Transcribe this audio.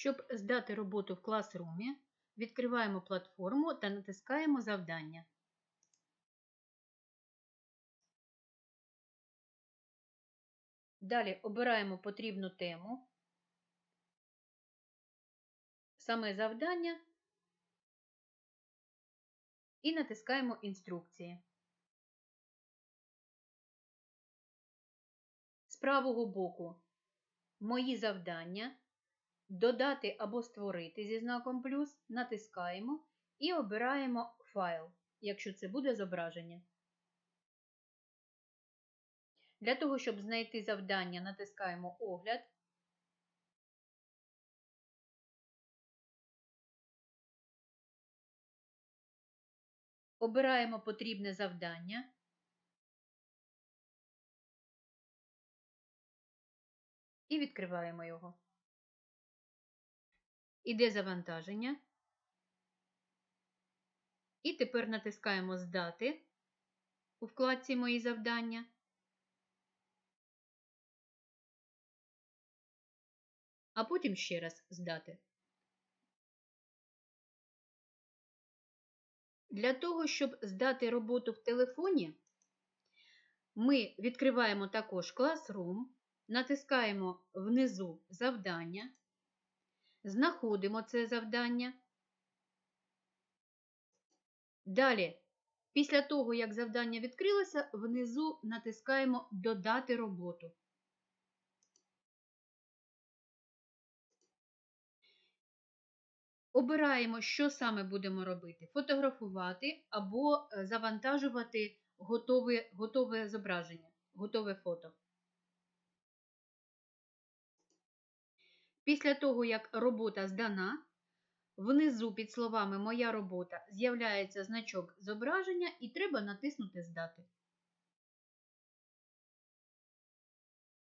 Щоб здати роботу в класрумі, відкриваємо платформу та натискаємо завдання. Далі обираємо потрібну тему, саме завдання і натискаємо інструкції. З правого боку Мої завдання. Додати або створити зі знаком плюс, натискаємо і обираємо файл, якщо це буде зображення. Для того, щоб знайти завдання, натискаємо Огляд. Обираємо потрібне завдання. І відкриваємо його. Іде завантаження. І тепер натискаємо Здати у вкладці Мої завдання. А потім ще раз здати. Для того, щоб здати роботу в телефоні, ми відкриваємо також Classroom, натискаємо внизу завдання, знаходимо це завдання. Далі, після того, як завдання відкрилося, внизу натискаємо Додати роботу. Обираємо, що саме будемо робити: фотографувати або е, завантажувати готове, готове зображення, готове фото. Після того, як робота здана, внизу під словами Моя робота з'являється значок зображення і треба натиснути Здати.